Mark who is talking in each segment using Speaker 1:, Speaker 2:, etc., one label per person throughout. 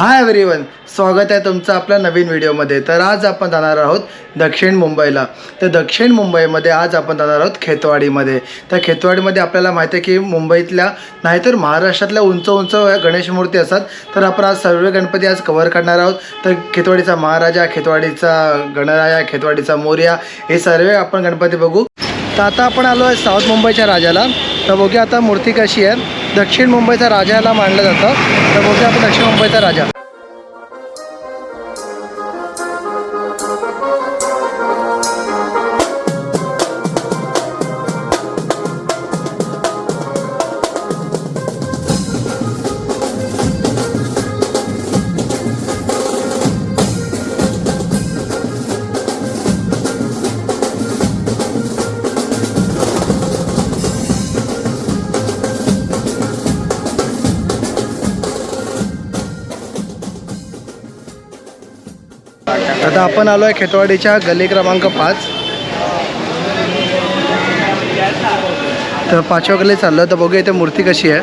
Speaker 1: Hi everyone स्वागत आहे तुमचं आपल्या नवीन व्हिडिओमध्ये. तर आज आपण जाणार आहोत दक्षिण मुंबईला. तर दक्षिण मुंबईमध्ये आज आपण जाणार आहोत खेतवाडीमध्ये. तर खेतवाडीमध्ये आपल्याला माहिती आहे की मुंबईतल्या नाहीतर महाराष्ट्रातल्या उंच उंच गणेश मूर्ती असतात. तर आपण आज सर्व गणपती आज कव्हर करणार आहोत. तर खेतवाडीचा महाराजा खेतवाडीचा गणराया खेतवाडीचा मोर्या हे सर्व आपण गणपती बघू. तर आता आपण आलो आहे साऊथ मुंबईच्या राजाला. तर बघूया आता मूर्ती कशी आहे. दक्षिण मुंबईचा राजा याला मानलं जातं. तर बघूया आपण दक्षिण मुंबईचा राजा. आता आपण आलो आहे खेतवाडीच्या गल्ली क्रमांक पाच. तर पाचव्या गल्ली चाललो तर बघूया इथे मूर्ती कशी आहे.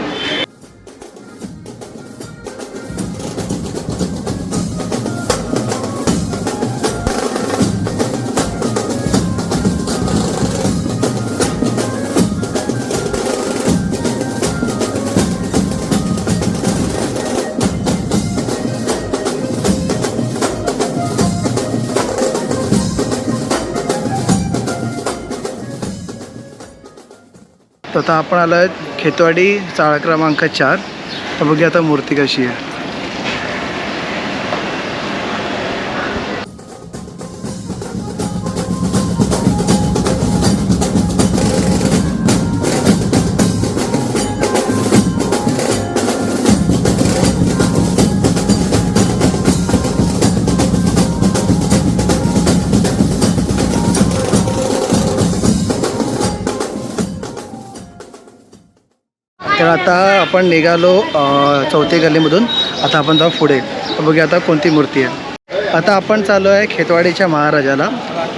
Speaker 1: तर आता आपण आलो खेतवाडी चाळ क्रमांक चार. तर बघूया आता मूर्ती कशी आहे. आता आपण निघालो चौथी गल्लीमधून. आता आपण जाऊ पुढे. बघूया आता कोणती मूर्ती आहे. आता आपण चालू आहे खेतवाडीच्या महाराजाला.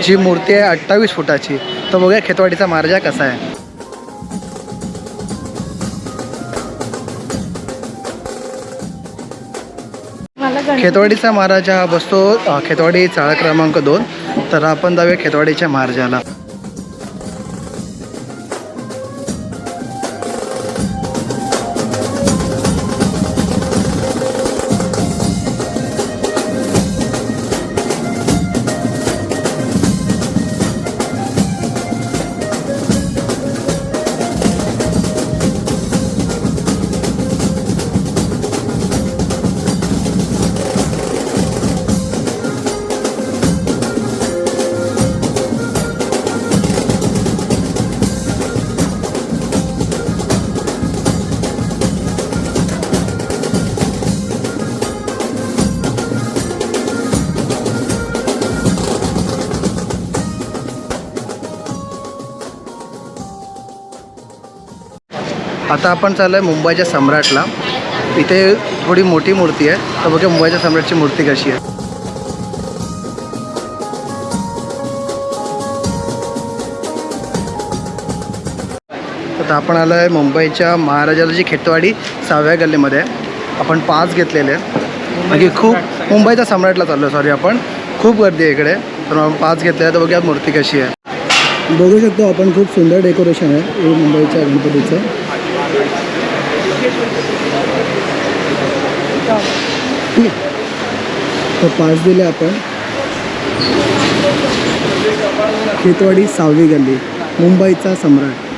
Speaker 1: जी मूर्ती आहे अठ्ठावीस फुटाची. तर बघूया खेतवाडीचा महाराजा कसा आहे. खेतवाडीचा महाराजा हा बसतो खेतवाडी चाळ क्रमांक दोन. तर आपण जाऊया खेतवाडीच्या महाराजाला. आता आपण चाललो आहे मुंबईच्या सम्राटला. इथे थोडी मोठी मूर्ती आहे. तर बघूया मुंबईच्या सम्राटची मूर्ती कशी आहे. आता आपण आलो आहे मुंबईच्या महाराजाला जी खेतवाडी सहाव्या गल्लीमध्ये आपण पाच घेतलेले आहे म्हणजे खूप मुंबईच्या सम्राटला चाललो आहे सॉरी आपण. खूप गर्दी आहे इकडे. तर आपण पाच घेतले आहे तर बघूया मूर्ती कशी आहे. बघू शकतो आपण खूप सुंदर डेकोरेशन आहे मुंबईच्या गणपतीचं. तर पाच दिले आपण. खेतवाडी सावली गल्ली मुंबईचा सम्राट.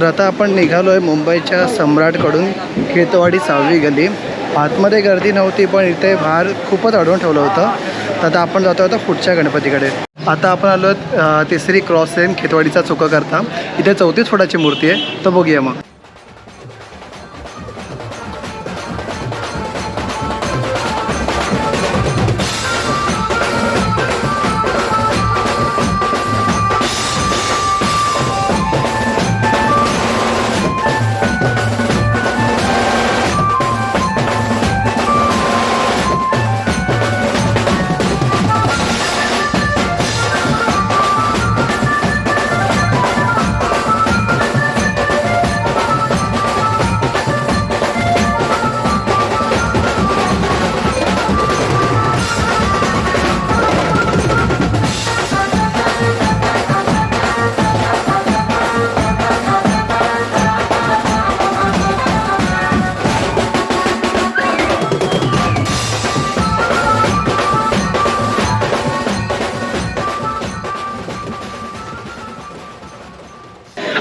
Speaker 1: तर आता आपण निघालो आहे मुंबईच्या सम्राटकडून खेतवाडी सहावी गली आतमध्ये गर्दी नव्हती पण इथे बाहेर खूपच अडवून ठेवलं होतं. तर आता आपण जातो आता पुढच्या गणपतीकडे. आता आपण आलो आहोत, तिसरी क्रॉस लेन खेतवाडीचा चुका करता इथे चौतीस फुटाची मूर्ती आहे. तर बघूया मग.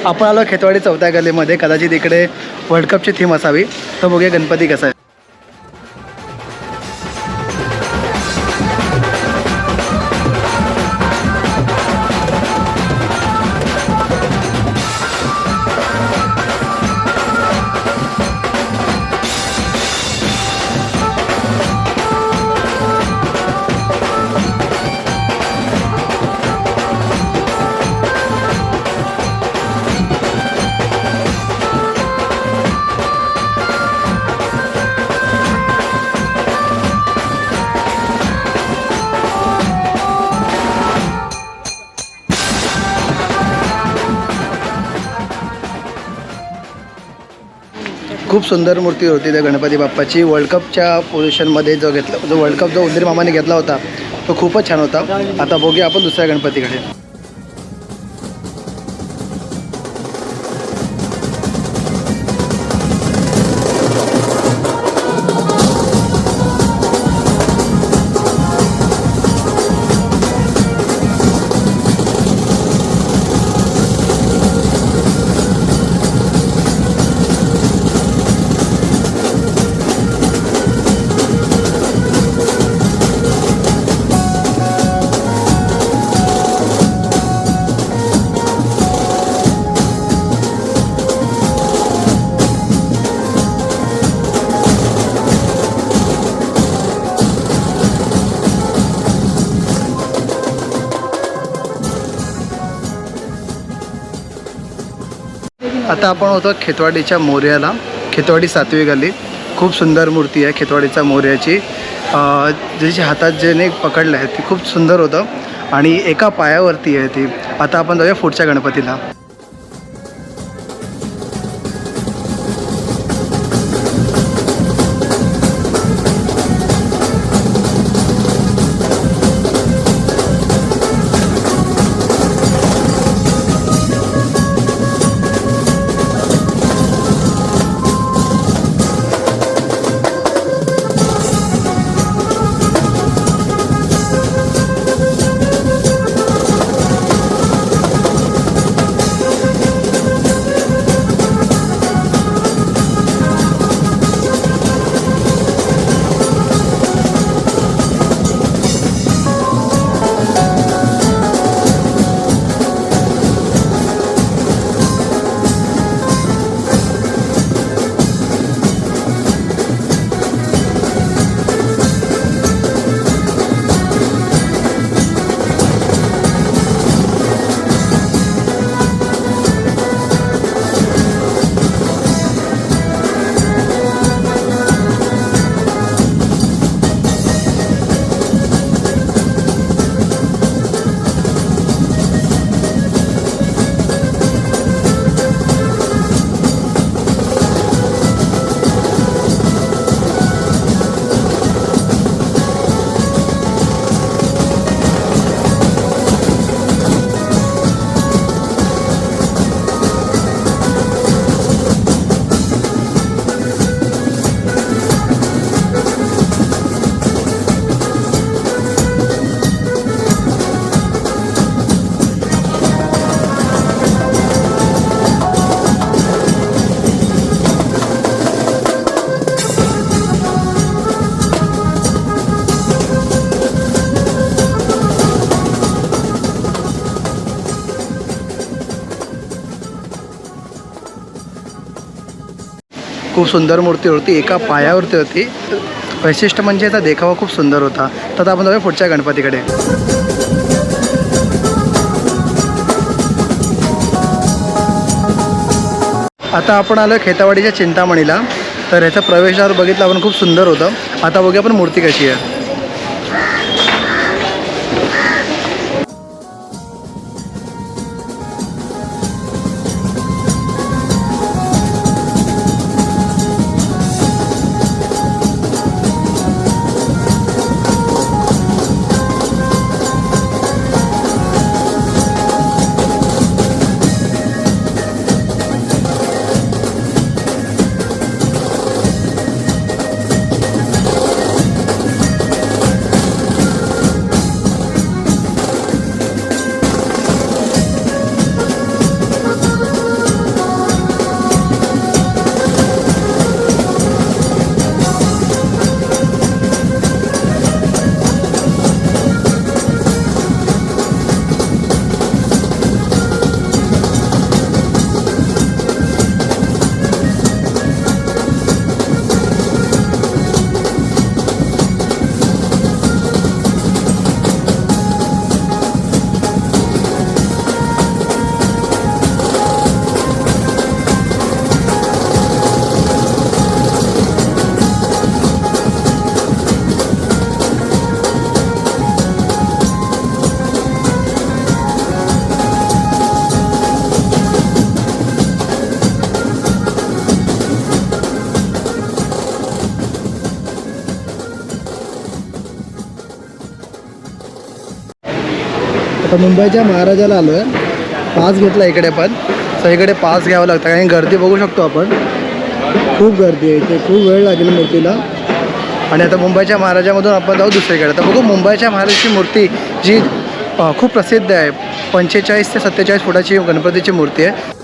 Speaker 1: आपण आलो खेतवाडी चौथ्या गल्लीमध्ये. कदाचित इकडे वर्ल्ड कपची थीम असावी. तर बघूया गणपती कसा आहे. खूप सुंदर मूर्ती होती त्या गणपती बाप्पाची. वर्ल्ड कपच्या पोझिशनमध्ये जो घेतला जो वर्ल्ड कप जो उंदीर मामाने घेतला होता तो खूपच छान होता. आता बघूया आपण दुसऱ्या गणपतीकडे. आता आपण होतो खेतवाडीच्या मोर्याला. खेतवाडी सातवी गल्ली. खूप सुंदर मूर्ती आहे खेतवाडीचा मोर्याची. ज्याच्या ज्याची हातात ज्याने पकडलं आहे ती खूप सुंदर होतं. आणि एका पायावरती आहे ती. आता आपण जाऊया पुढच्या गणपतीला. खूप सुंदर मूर्ती होती एका पायावरती होती. वैशिष्ट्य म्हणजे याचा देखावा खूप सुंदर होता. तर आपण जाऊया पुढच्या गणपतीकडे. आता आपण आलो खेतावाडीच्या चिंतामणीला. तर ह्याचा प्रवेशद्वार बघितलं आपण खूप सुंदर होतं. आता बघूया आपण मूर्ती कशी आहे. आता मुंबईच्या महाराजाला आलो आहे पास घेतला इकडे पण. तर इकडे पास घ्यावं लागतं. कारण गर्दी बघू शकतो आपण. खूप गर्दी आहे इथे. खूप वेळ लागेल मूर्तीला. आणि आता मुंबईच्या महाराजामधून आपण जाऊ दुसरीकडे. तर बघू मुंबईच्या महाराजाची मूर्ती जी खूप प्रसिद्ध आहे. पंचेचाळीस ते सत्तेचाळीस फुटाची गणपतीची मूर्ती आहे.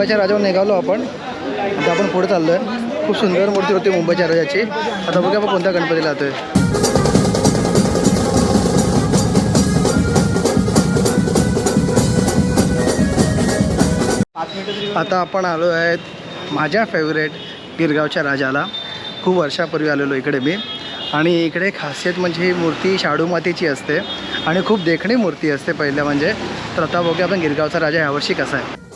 Speaker 1: मुंबईच्या राजावर निघालो आपण. आता आपण पुढे चाललो आहे खूप सुंदर मूर्ती होती मुंबईच्या राजाची. आता बघूया आपण कोणत्या गणपतीला आहे आता आपण आलो आहेत माझ्या फेवरेट गिरगावच्या राजाला. खूप वर्षापूर्वी आलेलो इकडे मी. आणि इकडे खासियत म्हणजे ही मूर्ती शाडू मातीची असते. आणि खूप देखणी मूर्ती असते पहिल्या म्हणजे. तर आता बघूया आपण गिरगावचा राजा ह्यावर्षी कसा आहे.